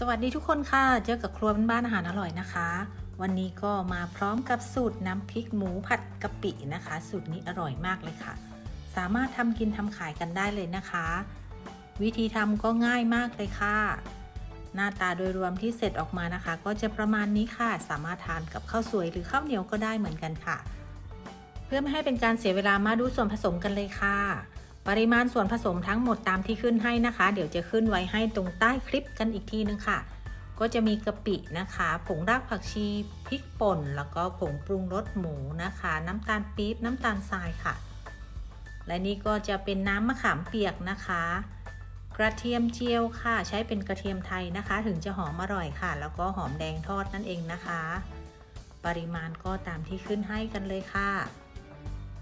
สวัสดีทุกคนค่ะ เจอกับครัวบ้านอาหารอร่อยนะคะ วันนี้ก็มาพร้อมกับสูตรน้ำพริกหมูผัดกะปินะคะ สูตรนี้อร่อยมากเลยค่ะ สามารถทำกินทำขายกันได้เลยนะคะ วิธีทำก็ง่ายมากเลยค่ะ หน้าตาโดยรวมที่เสร็จออกมานะคะ ก็จะประมาณนี้ค่ะ สามารถทานกับข้าวสวยหรือข้าวเหนียวก็ได้เหมือนกันค่ะ เพื่อไม่ให้เป็นการเสียเวลามาดูส่วนผสมกันเลยค่ะ ปริมาณส่วนผสมทั้งหมดตามที่ขึ้นให้นะคะ เดี๋ยวจะขึ้นไว้ให้ตรงใต้คลิปกันอีกทีนึงค่ะ ก็จะมีกะปินะคะ ผงรากผักชีพริกป่น แล้วก็ผงปรุงรสหมูนะคะ น้ำตาลปี๊บน้ำตาลทรายค่ะ และนี่ก็จะเป็นน้ำมะขามเปียกนะคะ กระเทียมเจียวค่ะ ใช้เป็นกระเทียมไทยนะคะ ถึงจะหอมอร่อยค่ะ แล้วก็หอมแดงทอดนั่นเองนะคะ ปริมาณก็ตามที่ขึ้นให้กันเลยค่ะ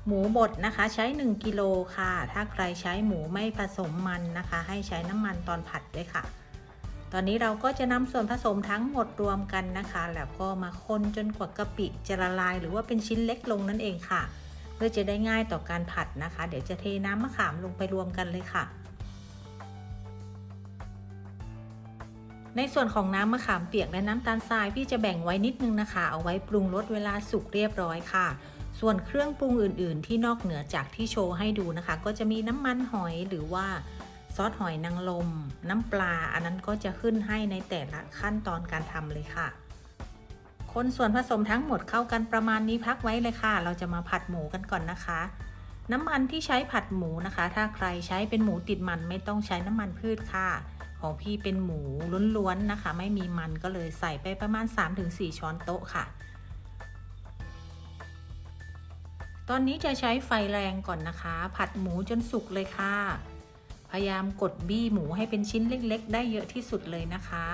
หมูบดนะคะใช้ 1กิโลค่ะ ถ้าใครใช้หมูไม่ผสมมันนะคะ ให้ใช้น้ำมันตอนผัดด้วยค่ะ ตอนนี้เราก็จะนำส่วนผสมทั้งหมดรวมกันนะคะ แล้วก็มาคนจนกว่ากะปิจะละลาย หรือว่าเป็นชิ้นเล็กลงนั่นเองค่ะ เพื่อจะได้ง่ายต่อการผัดนะคะ เดี๋ยวจะเทน้ำมะขามลงไปรวมกันเลยค่ะในส่วนของน้ำมะขามเปียกและน้ำตาลทรายพี่จะแบ่งไว้นิดนึงนะคะ เอาไว้ปรุงรสเวลาสุกเรียบร้อยค่ะ ส่วนเครื่องปรุงอื่นๆ ที่นอกเหนือจากที่โชว์ให้ดูนะคะ ก็จะมีน้ำมันหอยหรือว่าซอสหอยนางรมน้ำปลา อันนั้นก็จะขึ้นให้ในแต่ละขั้นตอนการทำเลยค่ะ คนส่วนผสมทั้งหมดเข้ากันประมาณนี้พักไว้เลยค่ะ เราจะมาผัดหมูกันก่อนนะคะ น้ำมันที่ใช้ผัดหมูนะคะ ถ้าใครใช้เป็นหมูติดมันไม่ต้องใช้น้ำมันพืชค่ะ ของพี่เป็นหมูล้วนๆนะคะ ไม่มีมันก็เลยใส่ไปประมาณ 3-4 ช้อนโต๊ะค่ะ ตอนนี้จะใช้ไฟแรงก่อนนะคะ ผัดหมูจนสุกเลยค่ะ พยายามกดบี้หมูให้เป็นชิ้นเล็ก ๆ ได้เยอะที่สุดเลยนะคะ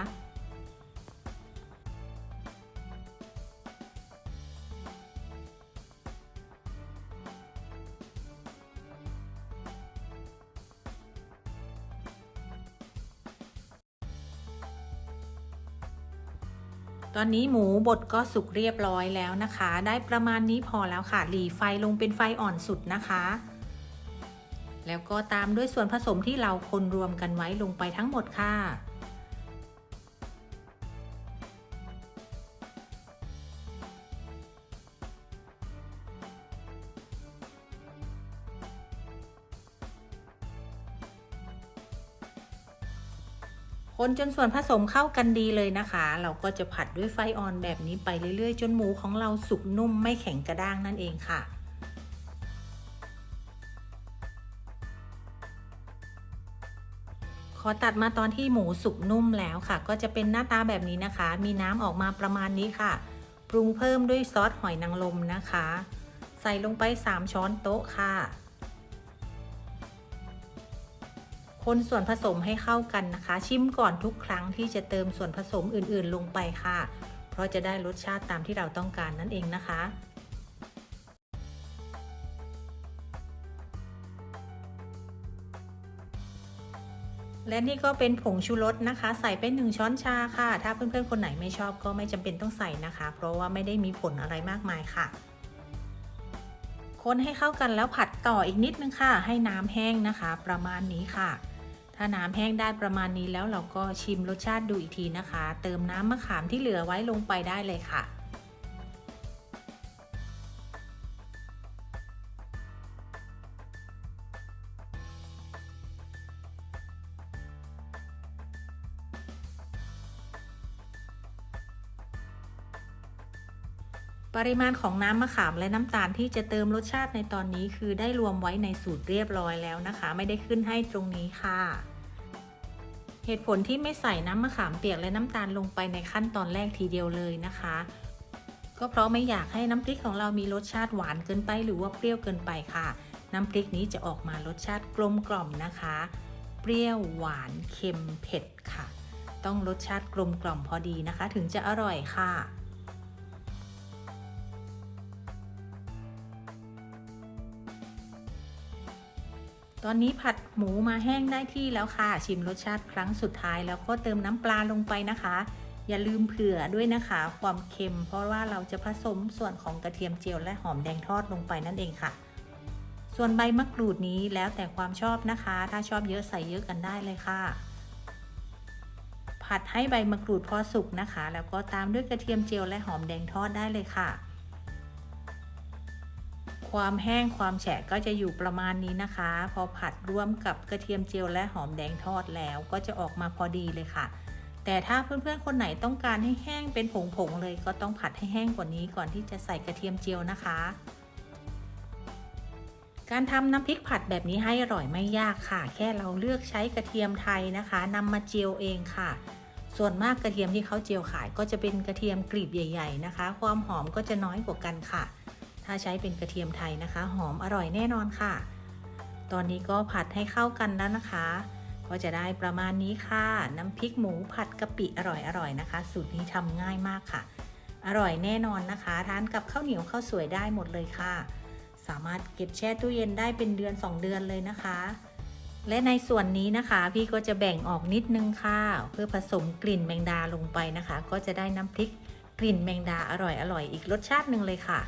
ตอนนี้หมูบดก็สุกเรียบร้อยแล้วนะคะ ได้ประมาณนี้พอแล้วค่ะ หลีไฟลงเป็นไฟอ่อนสุดนะคะ แล้วก็ตามด้วยส่วนผสมที่เราคนรวมกันไว้ลงไปทั้งหมดค่ะ คนจนส่วนผสมเข้ากันดีเลยนะคะ เราก็จะผัดด้วยไฟอ่อนแบบนี้ไปเรื่อยๆ จนหมูของเราสุกนุ่มไม่แข็งกระด้างนั่นเองค่ะขอตัดมาตอนที่หมูสุกนุ่มแล้วค่ะ ก็จะเป็นหน้าตาแบบนี้นะคะ มีน้ำออกมาประมาณนี้ค่ะ ปรุงเพิ่มด้วยซอสหอยนางรมนะคะ ใส่ลงไป 3 ช้อนโต๊ะค่ะ คนส่วนผสมให้เข้ากันนะคะ ชิมก่อนทุกครั้งที่จะเติมส่วนผสมอื่นๆ ลงไปค่ะ เพราะจะได้รสชาติตามที่เราต้องการนั่นเองนะคะและนี่ก็เป็นผงชูรสนะคะ ใส่ไปหนึ่งช้อนชาค่ะ ถ้าเพื่อนๆคนไหนไม่ชอบก็ไม่จำเป็นต้องใส่นะคะ เพราะว่าไม่ได้มีผลอะไรมากมายค่ะ คนให้เข้ากันแล้วผัดต่ออีกนิดนึงค่ะ ให้น้ำแห้งนะคะ ประมาณนี้ค่ะ ถ้าน้ำแห้งได้ประมาณนี้แล้วเราก็ชิมรสชาติดูอีกทีนะคะ เติมน้ำมะขามที่เหลือไว้ลงไปได้เลยค่ะ ปริมาณของน้ำมะขามและน้ำตาลที่จะเติมรสชาติในตอนนี้คือได้รวมไว้ในสูตรเรียบร้อยแล้วนะคะ ไม่ได้ขึ้นให้ตรงนี้ค่ะ เหตุผลที่ไม่ใส่น้ำมะขามเปียกและน้ำตาลลงไปในขั้นตอนแรกทีเดียวเลยนะคะ ก็เพราะไม่อยากให้น้ำพริกของเรามีรสชาติหวานเกินไปหรือว่าเปรี้ยวเกินไปค่ะ น้ำพริกนี้จะออกมารสชาติกลมกล่อมนะคะ เปรี้ยวหวานเค็มเผ็ดค่ะ ต้องรสชาติกลมกล่อมพอดีนะคะ ถึงจะอร่อยค่ะ ตอนนี้ผัดหมูมาแห้งได้ที่แล้วค่ะ ชิมรสชาติครั้งสุดท้ายแล้วก็เติมน้ำปลาลงไปนะคะ อย่าลืมเผื่อด้วยนะคะ ความเค็ม เพราะว่าเราจะผสมส่วนของกระเทียมเจียวและหอมแดงทอดลงไปนั่นเองค่ะ ส่วนใบมะกรูดนี้แล้วแต่ความชอบนะคะ ถ้าชอบเยอะใส่เยอะกันได้เลยค่ะ ผัดให้ใบมะกรูดพอสุกนะคะ แล้วก็ตามด้วยกระเทียมเจียวและหอมแดงทอดได้เลยค่ะ ความแห้งความแฉะก็จะอยู่ประมาณนี้นะคะ พอผัดร่วมกับกระเทียมเจียวและหอมแดงทอดแล้วก็จะออกมาพอดีเลยค่ะ แต่ถ้าเพื่อนๆคนไหนต้องการให้แห้งเป็นผงๆเลย ก็ต้องผัดให้แห้งกว่านี้ก่อนที่จะใส่กระเทียมเจียวนะคะ การทำน้ำพริกผัดแบบนี้ให้อร่อยไม่ยากค่ะ แค่เราเลือกใช้กระเทียมไทยนะคะนำมาเจียวเองค่ะส่วนมากกระเทียมที่เขาเจียวขายก็จะเป็นกระเทียมกลีบใหญ่ ๆ นะคะ ความหอมก็จะน้อยกว่ากันค่ะ ถ้าใช้เป็นกระเทียมไทยนะคะ หอมอร่อยแน่นอนค่ะ ตอนนี้ก็ผัดให้เข้ากันแล้วนะคะ ก็จะได้ประมาณนี้ค่ะ น้ำพริกหมูผัดกะปิอร่อยๆนะคะ สูตรนี้ทำง่ายมากค่ะ อร่อยแน่นอนนะคะ ทานกับข้าวเหนียวข้าวสวยได้หมดเลยค่ะ สามารถเก็บแช่ตู้เย็นได้เป็นเดือน 2 เดือนเลยนะคะ และในส่วนนี้นะคะ พี่ก็จะแบ่งออกนิดนึงค่ะ เพื่อผสมกลิ่นแมงดาลงไปนะคะ ก็จะได้น้ำพริกกลิ่นแมงดาอร่อยอร่อยอีกรสชาติหนึ่งเลยค่ะ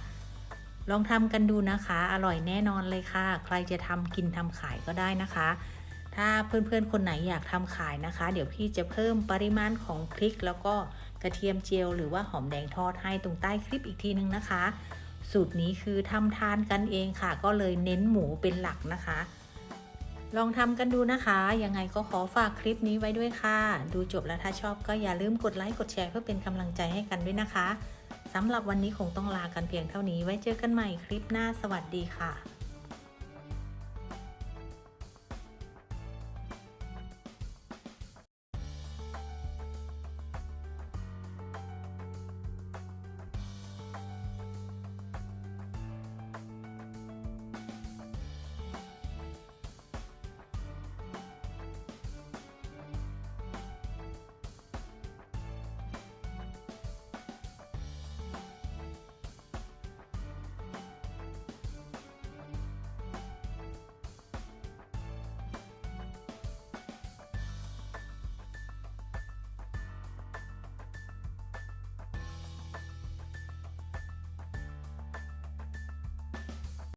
ลองทำกันดูนะคะ อร่อยแน่นอนเลยค่ะ ใครจะทำกินทำขายก็ได้นะคะ ถ้าเพื่อนๆคนไหนอยากทำขายนะคะ เดี๋ยวพี่จะเพิ่มปริมาณของพริก แล้วก็กระเทียมเจียว หรือว่าหอมแดงทอดให้ตรงใต้คลิปอีกทีนึงนะคะ สูตรนี้คือทำทานกันเองค่ะ ก็เลยเน้นหมูเป็นหลักนะคะ ลองทำกันดูนะคะ ยังไงก็ขอฝากคลิปนี้ไว้ด้วยค่ะ ดูจบแล้วถ้าชอบก็อย่าลืมกดไลค์กดแชร์เพื่อเป็นกำลังใจให้กันด้วยนะคะ สำหรับวันนี้คงต้องลากันเพียงเท่านี้ไว้เจอกันใหม่คลิปหน้าสวัสดีค่ะ